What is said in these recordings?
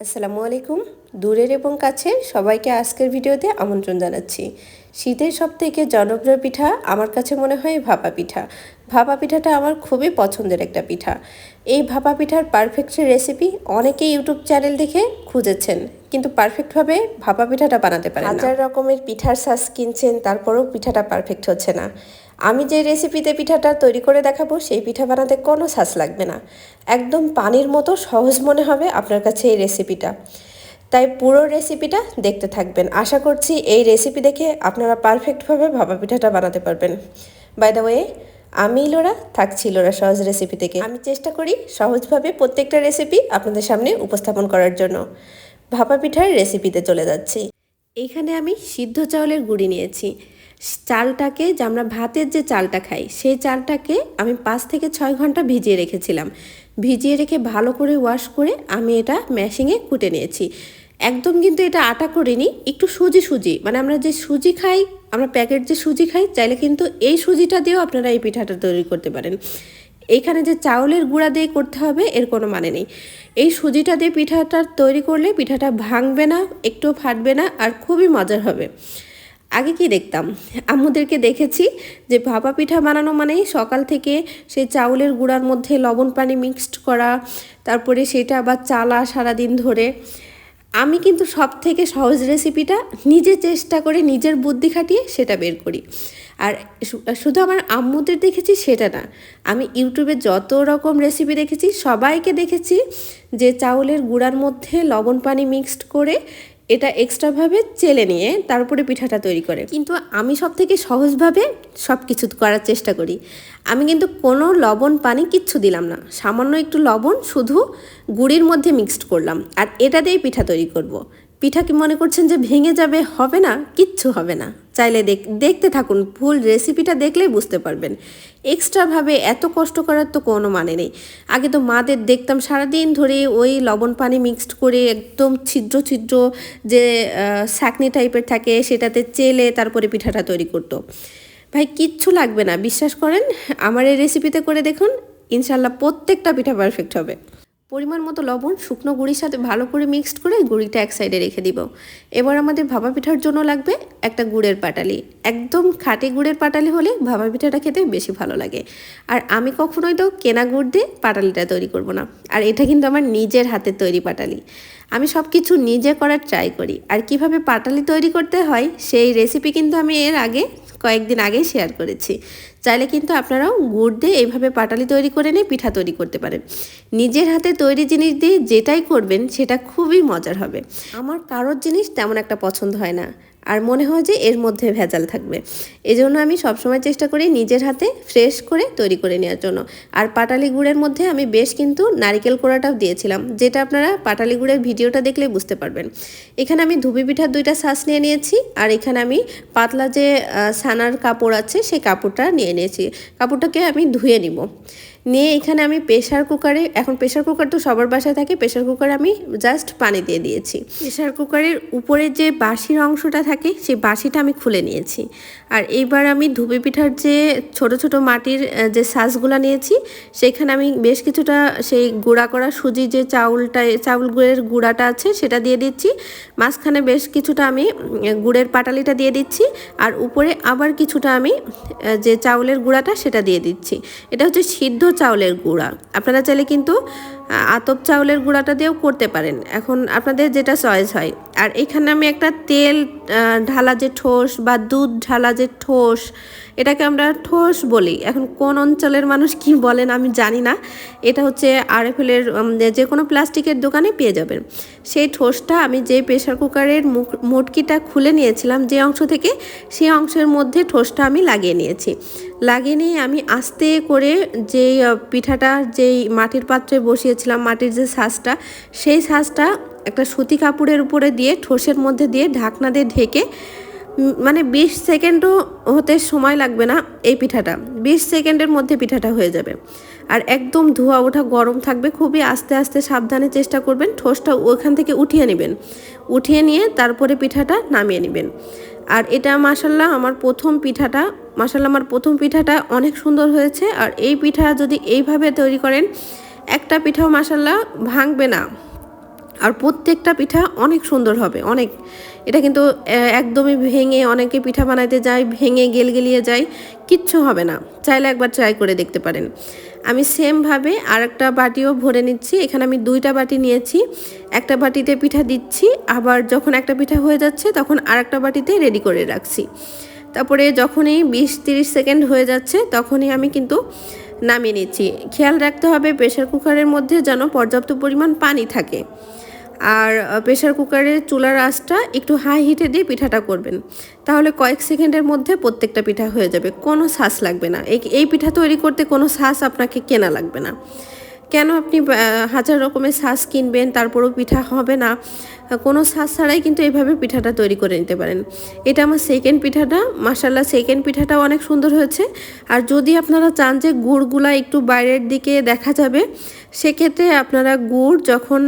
আসসালামু আলাইকুম। দূরের এবং কাছে সবাইকে আজকের ভিডিওতে আমন্ত্রণ জানাচ্ছি। শীতের সব থেকে জনপ্রিয় পিঠা আমার কাছে মনে হয় ভাপা পিঠা। ভাপা পিঠাটা আমার খুবই পছন্দের একটা পিঠা। এই ভাপা পিঠার পারফেক্ট রেসিপি অনেকে ইউটিউব চ্যানেল দেখে খুঁজেছেন, কিন্তু পারফেক্টভাবে ভাপা পিঠাটা বানাতে পারেন হাজার রকমের পিঠার সাজ কিনছেন, তারপরেও পিঠাটা পারফেক্ট হচ্ছে না। আমি যে রেসিপিতে পিঠাটা তৈরি করে দেখাবো, সেই পিঠা বানাতে কোনো সাস লাগবে না। একদম পানির মতো সহজ মনে হবে আপনার কাছে এই রেসিপিটা তাই পুরো রেসিপিটা দেখতে থাকবেন। আশা করছি এই রেসিপি দেখে আপনারা পারফেক্টভাবে ভাপা পিঠাটা বানাতে পারবেন। বাই দ্য ওয়ে আমি লোরা, থাকছি লোরা সহজ রেসিপি থেকে। আমি চেষ্টা করি সহজভাবে প্রত্যেকটা রেসিপি আপনাদের সামনে উপস্থাপন করার জন্য। ভাপা পিঠার রেসিপিতে চলে যাচ্ছি। এইখানে আমি সিদ্ধ চাউলের গুঁড়ি নিয়েছি। চালটাকে যে আমরা ভাতের যে চালটা খাই, সেই চালটাকে আমি পাঁচ থেকে ছয় ঘণ্টা ভিজিয়ে রেখেছিলাম। ভিজিয়ে রেখে ভালো করে ওয়াশ করে আমি এটা ম্যাশিংয়ে কুটে নিয়েছি। একদম কিন্তু এটা আটা করিনি, একটু সুজি সুজি। মানে আমরা যে সুজি খাই, আমরা প্যাকেট যে সুজি খাই, চাইলে কিন্তু এই সুজিটা দিয়েও আপনারা এই পিঠাটা তৈরি করতে পারেন। এইখানে যে চাউলের গুঁড়া দিয়ে করতে হবে, এর কোনো মানে নেই। এই সুজিটা দিয়ে পিঠাটা তৈরি করলে পিঠাটা ভাঙবে না, একটু ফাটবে না, আর খুবই মজার হবে। আগে কি দেখতাম? আম্মুদেরকে দেখেছি যে ভাপা পিঠা বানানো মানেই সকাল থেকে সেই চাউলের গুঁড়ার মধ্যে লবণ পানি মিক্সড করা, তারপরে সেটা আবার চালা সারাদিন ধরে। আমি কিন্তু সব থেকে সহজ রেসিপিটা নিজে চেষ্টা করে নিজের বুদ্ধি খাটিয়ে সেটা বের করি। আর শুধু আমার আম্মুদের দেখেছি সেটা না, আমি ইউটিউবে যত রকম রেসিপি দেখেছি, সবাইকে দেখেছি যে চাউলের গুঁড়ার মধ্যে লবণ পানি মিক্সড করে এটা এক্সট্রাভাবে চেলে নিয়ে তারপরে পিঠাটা তৈরি করে। কিন্তু আমি সব থেকে সহজভাবে সব কিছু করার চেষ্টা করি। আমি কিন্তু কোনো লবণ, পানি কিচ্ছু দিলাম না। সামান্য একটু লবণ, শুধু গুড়ির মধ্যে মিক্সড করলাম। আর এটা দিয়েই পিঠা তৈরি করব। পিঠা কি মনে করছেন যে ভেঙে যাবে? হবে না, কিচ্ছু হবে না। চাইলে দেখ, দেখতে থাকুন ফুল রেসিপিটা দেখলেই বুঝতে পারবেন। এক্সট্রাভাবে এত কষ্ট করার তো কোনো মানে নেই। আগে তো মাদের দেখতাম সারাদিন ধরে ওই লবণ পানি মিক্সড করে একদম ছিদ্র ছিদ্র যে স্যাকনি টাইপের থাকে, সেটাতে চেলে তারপরে পিঠাটা তৈরি করতো। ভাই, কিচ্ছু লাগবে না, বিশ্বাস করেন? আমার এই রেসিপিতে করে দেখুন, ইনশাল্লাহ প্রত্যেকটা পিঠা পারফেক্ট হবে। পরিমাণ মতো লবণ, শুকনো গুঁড়ির সাথে ভালো করে মিক্সড করে গুঁড়িটা এক সাইডে রেখে দিব। এবার আমাদের ভাপা পিঠার জন্য লাগবে একটা গুড়ের পাটালি। একদম খাঁটি গুড়ের পাটালি হলে ভাপা পিঠাটা খেতে বেশি ভালো লাগে। আর আমি কখনোই তো কেনা গুড় দিয়ে পাটালিটা তৈরি করব না। আর এটা কিন্তু আমার নিজের হাতে তৈরি পাটালি। আমি সব কিছু নিজে করার ট্রাই করি। আর কীভাবে পাটালি তৈরি করতে হয় সেই রেসিপি কিন্তু আমি এর আগে কয়েকদিন আগেই শেয়ার করেছি। চাইলে কিন্তু আপনারাও গুড় দিয়ে এইভাবে পাটালি তৈরি করে নিয়ে পিঠা তৈরি করতে পারেন। নিজের হাতে তৈরি জিনিস দিয়ে যেটাই করবেন, সেটা খুবই মজার হবে। আমার কারোর জিনিস তেমন একটা পছন্দ হয় না। আর মনে হয় যে এর মধ্যে ভেজাল থাকবে। এজন্য আমি সবসময় চেষ্টা করি নিজের হাতে ফ্রেশ করে তৈরি করে নেওয়ার জন্য। আর পাটালি গুড়ের মধ্যে আমি বেশ কিন্তু নারিকেল কোড়াটাও দিয়েছিলাম, যেটা আপনারা পাটালি গুড়ের ভিডিওটা দেখলে বুঝতে পারবেন। এখানে আমি ধুবি পিঠার দুইটা শ্বাস নিয়ে নিয়েছি, আর এখানে আমি পাতলা যে সানার কাপড় আছে, সেই কাপড়টা নিয়ে নিয়েছি। কাপড়টাকে আমি ধুয়ে নিব। নিয়ে এখানে আমি প্রেশার কুকারে, এখন প্রেশার কুকার তো সবার বাসায় থাকে প্রেশার কুকারে আমি জাস্ট পানি দিয়ে দিয়েছি। প্রেশার কুকারের উপরের যে বাঁশির অংশটা থাকে, সেই বাঁশিটা আমি খুলে নিয়েছি। আর এইবার আমি ধুবি পিঠার যে ছোট ছোট মাটির যে সাজগুলো নিয়েছি, সেখানে আমি বেশ কিছুটা সেই গুঁড়া করা সুজি যে চাউলটা, চাউল গুড়ের গুঁড়াটা আছে, সেটা দিয়ে দিচ্ছি। মাঝখানে বেশ কিছুটা আমি গুড়ের পাটালিটা দিয়ে দিচ্ছি। আর উপরে আবার কিছুটা আমি যে চাউলের গুঁড়াটা, সেটা দিয়ে দিচ্ছি। এটা হচ্ছে সিদ্ধ চাউলের গুঁড়া। আপনারা চাইলে কিন্তু আতপ চাউলের গুঁড়াটা দিয়েও করতে পারেন। এখন আপনাদের যেটা চয়েস হয় আর এখানে আমি একটা তেল ঢালা যে ঠোস বা দুধ ঢালা যে ঠোস, এটাকে আমরা ঠোস বলি। এখন কোন অঞ্চলের মানুষ কি বলেন আমি জানি না। এটা হচ্ছে আরএফএলের যে কোনো প্লাস্টিকের দোকানে পেয়ে যাবেন। সেই ঠোসটা আমি যে প্রেশার কুকারের মুখ মুটকিটা খুলে নিয়েছিলাম যে অংশ থেকে, সেই অংশের মধ্যে ঠোসটা আমি লাগিয়ে নিয়েছি। লাগিয়ে নিয়ে আমি আস্তে করে যেই পিঠাটা যেই মাটির পাত্রে বসিয়েছিলাম, মাটির যে শ্বাসটা সেই শ্বাসটা একটা সুতি কাপড়ের উপরে দিয়ে ঠোসের মধ্যে দিয়ে ঢাকনা দিয়ে ঢেকে মানে বিশ সেকেন্ডও হতে সময় লাগবে না এই পিঠাটা। বিশ সেকেন্ডের মধ্যে পিঠাটা হয়ে যাবে। আর একদম ধোয়া ওঠা গরম থাকবে, খুবই আস্তে আস্তে সাবধানে চেষ্টা করবেন ঠোসটা ওখান থেকে উঠিয়ে নেবেন। উঠিয়ে নিয়ে তারপরে পিঠাটা নামিয়ে নেবেন। আর এটা মাসাল্লাহ আমার প্রথম পিঠাটা মাসাল্লাহ আমার প্রথম পিঠাটা অনেক সুন্দর হয়েছে। আর এই পিঠা যদি এইভাবে তৈরি করেন, একটা পিঠাও মাসাল্লাহ ভাঙবে না। আর প্রত্যেকটা পিঠা অনেক সুন্দর হবে, অনেক। এটা কিন্তু একদমই ভেঙে অনেকে পিঠা বানাইতে যায়, ভেঙে গেলগেলিয়ে যায়, কিচ্ছু হবে না। চাইলে একবার ট্রাই করে দেখতে পারেন। আমি সেমভাবে আর একটা বাটিও ভরে নিচ্ছি, এখানে আমি দুইটা বাটি নিয়েছি। একটা বাটিতে পিঠা দিচ্ছি, আবার যখন একটা পিঠা হয়ে যাচ্ছে, তখন আর একটা বাটিতে রেডি করে রাখছি। তারপরে যখনই বিশ তিরিশ সেকেন্ড হয়ে যাচ্ছে, তখনই আমি কিন্তু নামিয়ে নিচ্ছি। খেয়াল রাখতে হবে প্রেশার কুকারের মধ্যে যেন পর্যাপ্ত পরিমাণ পানি থাকে। আর প্রেশার কুকারের চুলার আঁচটা একটু হাই হিটে দিয়ে পিঠাটা করবেন। তাহলে কয়েক সেকেন্ডের মধ্যে প্রত্যেকটা পিঠা হয়ে যাবে। কোনো শ্বাস লাগবে না। এই পিঠা তৈরি করতে কোনো শ্বাস আপনাকে কেনা লাগবে না। কেন আপনি হাজার রকমের শ্বাস কিনবেন, তারপরেও পিঠা হবে না? কোনো শ্বাস ছাড়াই কিন্তু এইভাবে পিঠাটা তৈরি করে নিতে পারেন। এটা আমার সেকেন্ড পিঠাটা মাসাল্লাহ সেকেন্ড পিঠাটাও অনেক সুন্দর হয়েছে। আর যদি আপনারা চান যে গুড়গুলা একটু বাইরের দিকে দেখা যাবে, সেক্ষেত্রে আপনারা গুড় যখন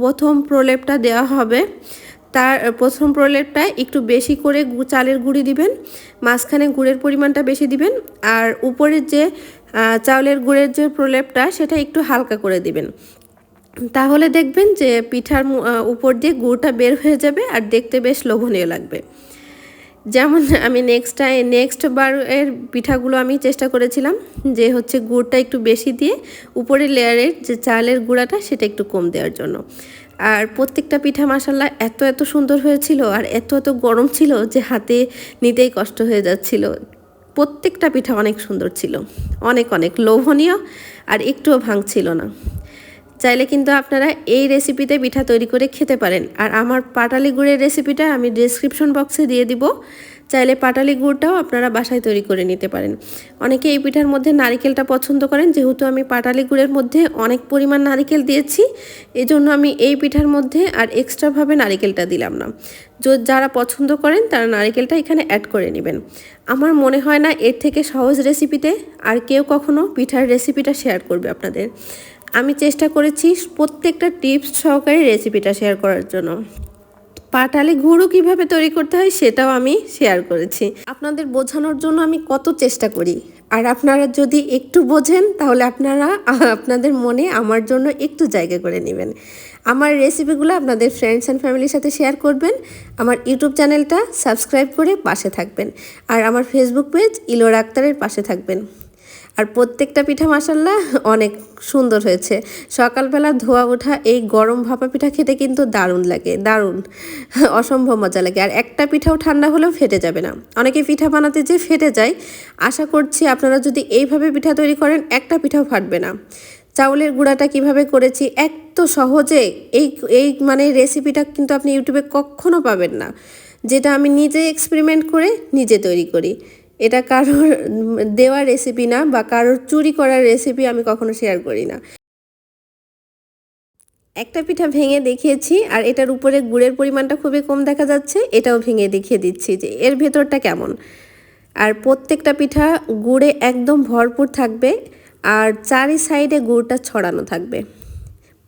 প্রথম প্রলেপটা দেওয়া হবে তার প্রথম প্রলেপটায় একটু বেশি করে চালের গুঁড়ি দিবেন, মাঝখানে গুড়ের পরিমাণটা বেশি দিবেন, আর উপরের যে চাউলের গুড়ের যে প্রলেপটা সেটা একটু হালকা করে দিবেন। তাহলে দেখবেন যে পিঠার উপর দিয়ে গুড়টা বের হয়ে যাবে আর দেখতে বেশ লোভনীয় লাগবে। যেমন আমি নেক্সট টাইম নেক্সট বারের পিঠাগুলো আমি চেষ্টা করেছিলাম যে হচ্ছে গুড়টা একটু বেশি দিয়ে উপরের লেয়ারের যে চালের গুঁড়াটা সেটা একটু কম দেওয়ার জন্য। আর প্রত্যেকটা পিঠা মাসাল্লাহ এত এত সুন্দর হয়েছিল আর এত এত গরম ছিল যে হাতে নিতেই কষ্ট হয়ে যাচ্ছিল। প্রত্যেকটা পিঠা অনেক সুন্দর ছিল। অনেক অনেক লোভনীয় আর একটুও ভাঙছিল না। চাইলে কিন্তু আপনারা এই রেসিপিতে পিঠা তৈরি করে খেতে পারেন। আর আমার পাটালি গুড়ের রেসিপিটা আমি ডিসক্রিপশন বক্সে দিয়ে দিব। চাইলে পাটালি গুড়টাও আপনারা বাসায় তৈরি করে নিতে পারেন। অনেকে এই পিঠার মধ্যে নারিকেলটা পছন্দ করেন, যেহেতু আমি পাটালি গুড়ের মধ্যে অনেক পরিমাণ নারিকেল দিয়েছি এই জন্য আমি এই পিঠার মধ্যে আর এক্সট্রাভাবে নারিকেলটা দিলাম না। যারা পছন্দ করেন তারা নারিকেলটা এখানে অ্যাড করে নেবেন। আমার মনে হয় না এর থেকে সহজ রেসিপিতে আর কেউ কখনো পিঠার রেসিপিটা শেয়ার করবে আপনাদের। আমি চেষ্টা করেছি প্রত্যেকটা টিপস সহকারে রেসিপিটা শেয়ার করার জন্য। পাটালি গুঁড়ো কীভাবে তৈরি করতে হয় সেটাও আমি শেয়ার করেছি। আপনাদের বোঝানোর জন্য আমি কত চেষ্টা করি। আর আপনারা যদি একটু বোঝেন, তাহলে আপনারা আপনাদের মনে আমার জন্য একটু জায়গা করে নেবেন। আমার রেসিপিগুলো আপনাদের ফ্রেন্ডস অ্যান্ড ফ্যামিলির সাথে শেয়ার করবেন। আমার ইউটিউব চ্যানেলটা সাবস্ক্রাইব করে পাশে থাকবেন। আর আমার ফেসবুক পেজ ইলোর আক্তারের পাশে থাকবেন। আর প্রত্যেকটা পিঠা মাসাল্লাহ অনেক সুন্দর হয়েছে। সকালবেলা ধোয়া ওঠা এই গরম ভাপা পিঠা খেতে কিন্তু দারুণ লাগে, দারুণ, অসম্ভব মজা লাগে। আর একটা পিঠাও ঠান্ডা হলেও ফেটে যাবে না। অনেকে পিঠা বানাতে যে ফেটে যায়। আশা করছি আপনারা যদি এইভাবে পিঠা তৈরি করেন, একটা পিঠাও ফাটবে না। চাউলের গুঁড়াটা কীভাবে করেছি এত সহজে এই এই মানে রেসিপিটা কিন্তু আপনি ইউটিউবে কখনো পাবেন না। যেটা আমি নিজে এক্সপেরিমেন্ট করে নিজে তৈরি করি। এটা কারোর দেওয়া রেসিপি না বা কারোর চুরি করার রেসিপি আমি কখনো শেয়ার করি না। একটা পিঠা ভেঙে দেখিয়েছি আর এটার উপরে গুড়ের পরিমাণটা খুবই কম দেখা যাচ্ছে, এটাও ভেঙে দেখিয়ে দিচ্ছি যে এর ভেতরটা কেমন। আর প্রত্যেকটা পিঠা গুড়ে একদম ভরপুর থাকবে আর চারি সাইডে গুড়টা ছড়ানো থাকবে।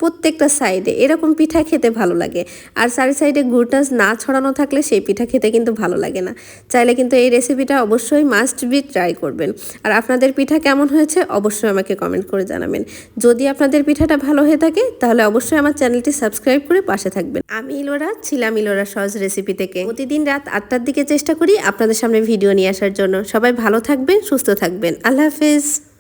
প্রত্যেকটা সাইডে এরকম পিঠা খেতে ভালো লাগে। আর চারি সাইডে গুড়টা না ছড়ানো থাকলে সেই পিঠা খেতে কিন্তু ভালো লাগে না। চাইলে কিন্তু এই রেসিপিটা অবশ্যই মাস্ট বি ট্রাই করবেন। আর আপনাদের পিঠা কেমন হয়েছে অবশ্যই আমাকে কমেন্ট করে জানাবেন। যদি আপনাদের পিঠাটা ভালো হয়ে থাকে, তাহলে অবশ্যই আমার চ্যানেলটি সাবস্ক্রাইব করে পাশে থাকবেন। আমি ইলোরা, ছিলাম ইলোরা সহজ রেসিপি থেকে। প্রতিদিন রাত আটটার দিকে চেষ্টা করি আপনাদের সামনে ভিডিও নিয়ে আসার জন্য। সবাই ভালো থাকবেন, সুস্থ থাকবেন। আল্লাহ হাফেজ।